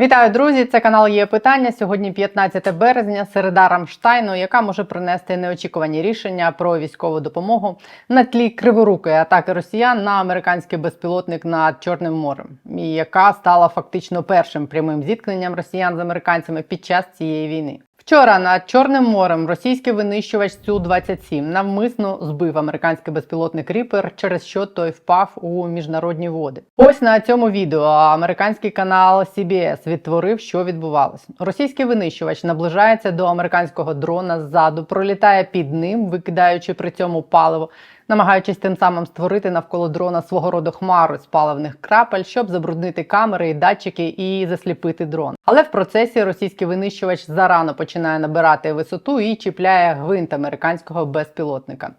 Вітаю, друзі! Це канал є питання. Сьогодні 15 березня, середа Рамштайну, яка може принести неочікувані рішення про військову допомогу на тлі криворукої атаки росіян на американський безпілотник над Чорним морем, яка стала фактично першим прямим зіткненням росіян з американцями під час цієї війни. Вчора над Чорним морем російський винищувач Су-27 навмисно збив американський безпілотний кріпер, через що той впав у міжнародні води. Ось на цьому відео американський канал CBS відтворив, що відбувалось. Російський винищувач наближається до американського дрона ззаду, пролітає під ним, викидаючи при цьому паливо, намагаючись тим самим створити навколо дрона свого роду хмару з паливних крапель, щоб забруднити камери і датчики і засліпити дрон. Але в процесі російський винищувач зарано починає набирати висоту і чіпляє гвинт американського безпілотника.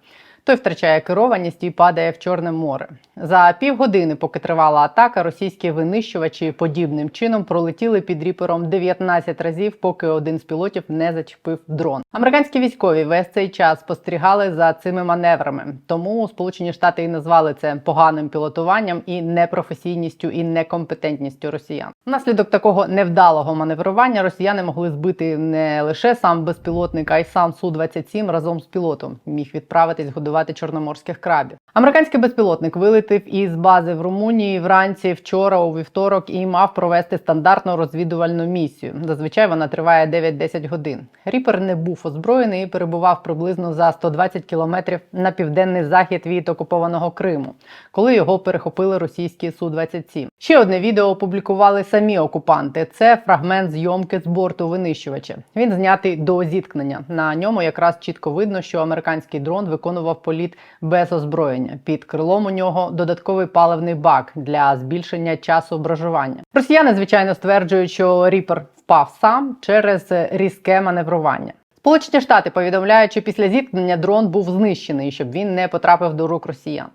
Той втрачає керованість і падає в Чорне море. За півгодини, поки тривала атака, російські винищувачі подібним чином пролетіли під ріпером 19 разів, поки один з пілотів не зачепив дрон. Американські військові весь цей час спостерігали за цими маневрами. Тому Сполучені Штати і назвали це поганим пілотуванням і непрофесійністю і некомпетентністю росіян. Внаслідок такого невдалого маневрування росіяни могли збити не лише сам безпілотник, а й сам су 27 разом з пілотом. Міг відправитись годувати чорноморських крабів. Американський безпілотник вилетів із бази в Румунії вранці вчора у вівторок і мав провести стандартну розвідувальну місію. Зазвичай вона триває 9-10 годин. Ріпер не був озброєний і перебував приблизно за 120 кілометрів на південний захід від окупованого Криму, коли його перехопили російські су 27 Ще одне відео опублікували самі окупанти. Це фрагмент зйомки з борту винищувача. Він знятий до зіткнення. На ньому якраз чітко видно, що американський дрон виконував політ без озброєння. Під крилом у нього додатковий паливний бак для збільшення часу ображування. Росіяни, звичайно, стверджують, що Ріпер впав сам через різке маневрування. Сполучені Штати повідомляють, що після зіткнення дрон був знищений, щоб він не потрапив до рук росіян.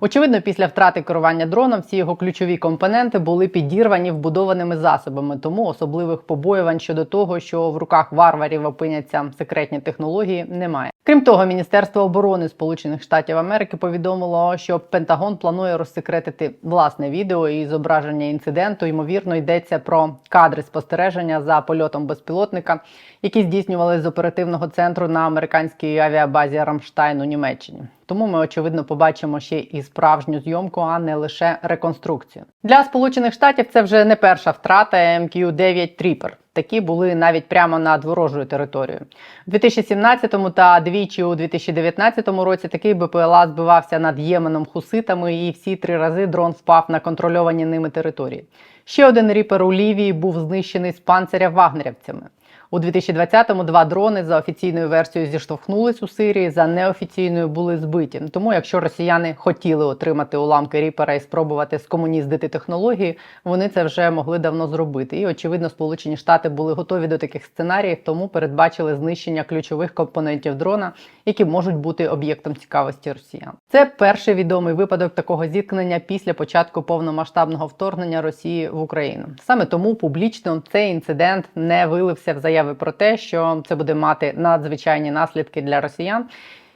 Очевидно, після втрати керування дроном всі його ключові компоненти були підірвані вбудованими засобами, тому особливих побоювань щодо того, що в руках варварів опиняться секретні технології, немає. Крім того, Міністерство оборони Сполучених Штатів Америки повідомило, що Пентагон планує розсекретити власне відео і зображення інциденту. Ймовірно, йдеться про кадри спостереження за польотом безпілотника, які здійснювали з оперативного центру на американській авіабазі Рамштайн у Німеччині. Тому ми очевидно побачимо ще і справжню зйомку, а не лише реконструкцію. Для Сполучених Штатів це вже не перша втрата МК-9 Тріпер. Такі були навіть прямо над ворожою територією. У 2017 та двічі у 2019 році такий БПЛА збивався над Єменом хуситами, і всі три рази дрон впав на контрольовані ними території. Ще один ріпер у Лівії був знищений з панциря вагнерівцями. У 2020-му два дрони за офіційною версією зіштовхнулись у Сирії, за неофіційною були збиті. Тому, якщо росіяни хотіли отримати уламки ріпера і спробувати скомуніздити технології, вони це вже могли давно зробити. І очевидно, Сполучені Штати були готові до таких сценаріїв, тому передбачили знищення ключових компонентів дрона, які можуть бути об'єктом цікавості росіян. Це перший відомий випадок такого зіткнення після початку повномасштабного вторгнення Росії в Україну. Саме тому публічно цей інцидент не вилився в заяви про те, що це буде мати надзвичайні наслідки для росіян.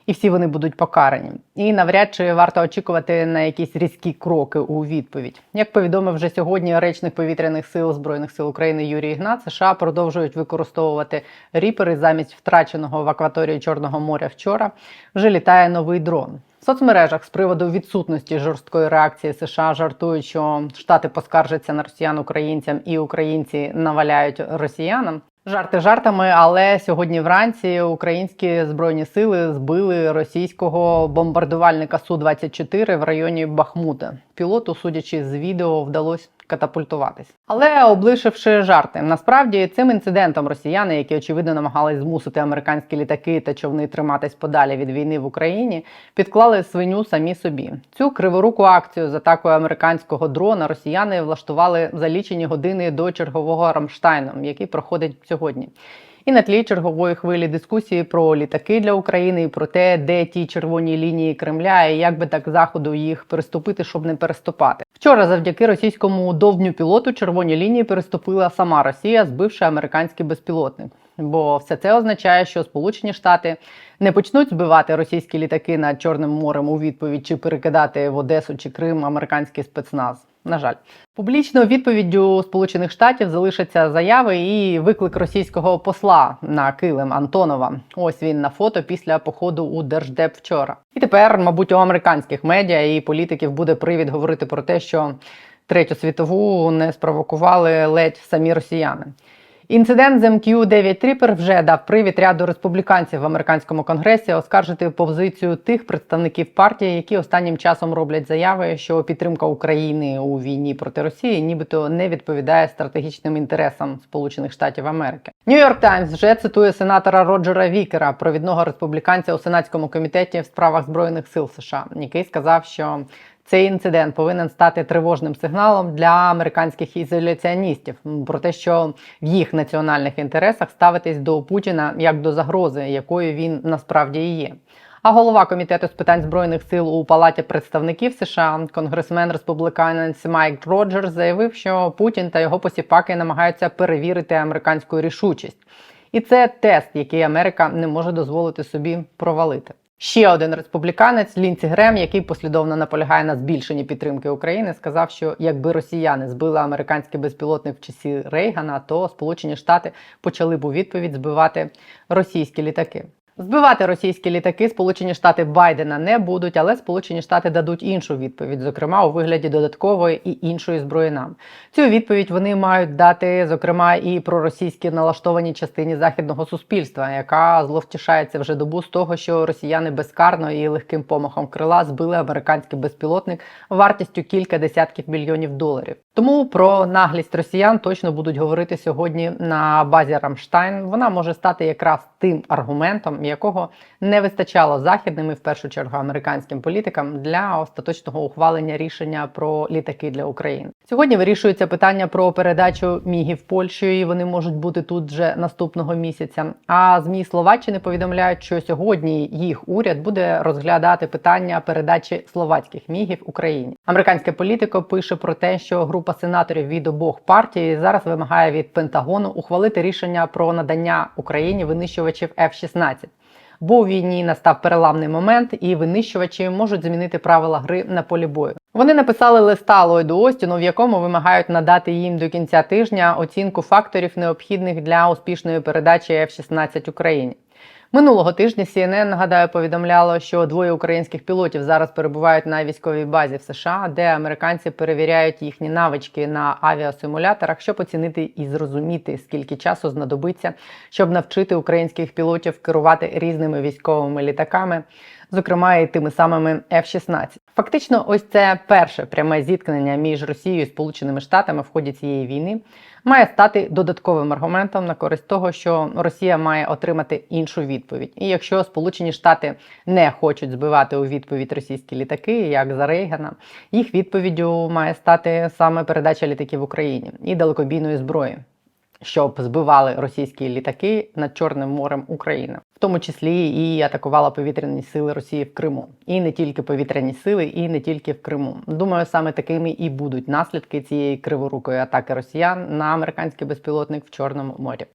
І всі вони будуть покарані, і навряд чи варто очікувати на якісь різкі кроки у відповідь. Як повідомив вже сьогодні речник повітряних сил збройних сил України Юрій Ігнат, США продовжують використовувати ріпери замість втраченого в акваторії Чорного моря вчора. Вже літає новий дрон. В соцмережах з приводу відсутності жорсткої реакції США жартують, що штати поскаржаться на росіян українцям, і українці наваляють росіянам. Жарти жартами, але сьогодні вранці українські збройні сили збили російського бомбардувальника су 24 в районі Бахмута. Пілоту, судячи з відео, вдалося катапультуватись. Але облишивши жарти, насправді цим інцидентом росіяни, які очевидно намагались змусити американські літаки та човни триматись подалі від війни в Україні, підклали свиню самі собі. Цю криворуку акцію з атакою американського дрона росіяни влаштували за лічені години до чергового Рамштайну, який проходить сьогодні. І на тлі чергової хвилі дискусії про літаки для України і про те, де ті червоні лінії Кремля, і як би так заходу їх переступити, щоб не переступати. Вчора, завдяки російському довню пілоту, червоні лінії переступила сама Росія, збивши американський безпілотник. Бо все це означає, що Сполучені Штати не почнуть збивати російські літаки над Чорним морем у відповідь чи перекидати в Одесу чи Крим американський спецназ. На жаль, публічною відповіддю Сполучених Штатів залишаться заяви і виклик російського посла на килим Антонова. Ось він на фото після походу у держдеп вчора. І тепер, мабуть, у американських медіа і політиків буде привід говорити про те, що третю світову не спровокували ледь самі росіяни. Інцидент з МК 9 Тріпер вже дав привід ряду республіканців в американському конгресі оскаржити позицію тих представників партії, які останнім часом роблять заяви, що підтримка України у війні проти Росії, нібито не відповідає стратегічним інтересам Сполучених Штатів Америки. Нью-Йорк Таймс вже цитує сенатора Роджера Вікера, провідного республіканця у сенатському комітеті в справах збройних сил США, який сказав, що цей інцидент повинен стати тривожним сигналом для американських ізоляціоністів про те, що в їх національних інтересах ставитись до Путіна як до загрози, якою він насправді і є. А голова комітету з питань збройних сил у Палаті представників США, конгресмен республіканець Майк Роджерс, заявив, що Путін та його посіпаки намагаються перевірити американську рішучість. І це тест, який Америка не може дозволити собі провалити. Ще один республіканець Лінці Грем, який послідовно наполягає на збільшенні підтримки України, сказав, що якби росіяни збили американський безпілотник в часі Рейгана, то Сполучені Штати почали б у відповідь збивати російські літаки. Збивати російські літаки Сполучені Штати Байдена не будуть, але Сполучені Штати дадуть іншу відповідь, зокрема у вигляді додаткової і іншої зброї нам. Цю відповідь вони мають дати, зокрема, і проросійські налаштованій частині західного суспільства, яка зловтішається вже добу з того, що росіяни безкарно і легким помахом крила збили американський безпілотник вартістю кілька десятків мільйонів доларів. Тому про наглість росіян точно будуть говорити сьогодні на базі Рамштайн. Вона може стати якраз тим аргументом, якого не вистачало західним і в першу чергу американським політикам для остаточного ухвалення рішення про літаки для України. Сьогодні вирішується питання про передачу мігів Польщі. і Вони можуть бути тут вже наступного місяця. А змі Словаччини повідомляють, що сьогодні їх уряд буде розглядати питання передачі словацьких мігів Україні. Американське політико пише про те, що група сенаторів від обох партій зараз вимагає від Пентагону ухвалити рішення про надання Україні винищувачів F-16. Бо у війні настав переламний момент, і винищувачі можуть змінити правила гри на полі бою. Вони написали листа Ллойду Остіну, в якому вимагають надати їм до кінця тижня оцінку факторів, необхідних для успішної передачі F-16 Україні. Минулого тижня CNN, нагадаю, повідомляло, що двоє українських пілотів зараз перебувають на військовій базі в США, де американці перевіряють їхні навички на авіасимуляторах, щоб оцінити і зрозуміти, скільки часу знадобиться, щоб навчити українських пілотів керувати різними військовими літаками, зокрема і тими самими F-16. Фактично, ось це перше пряме зіткнення між Росією і Сполученими Штатами в ході цієї війни має стати додатковим аргументом на користь того, що Росія має отримати іншу відповідь. І якщо Сполучені Штати не хочуть збивати у відповідь російські літаки, як за Рейгана, їх відповіддю має стати саме передача літаків Україні і далекобійної зброї. Щоб збивали російські літаки над Чорним морем України, в тому числі і атакувала повітряні сили Росії в Криму, і не тільки повітряні сили, і не тільки в Криму. Думаю, саме такими і будуть наслідки цієї криворукої атаки росіян на американський безпілотник в Чорному морі.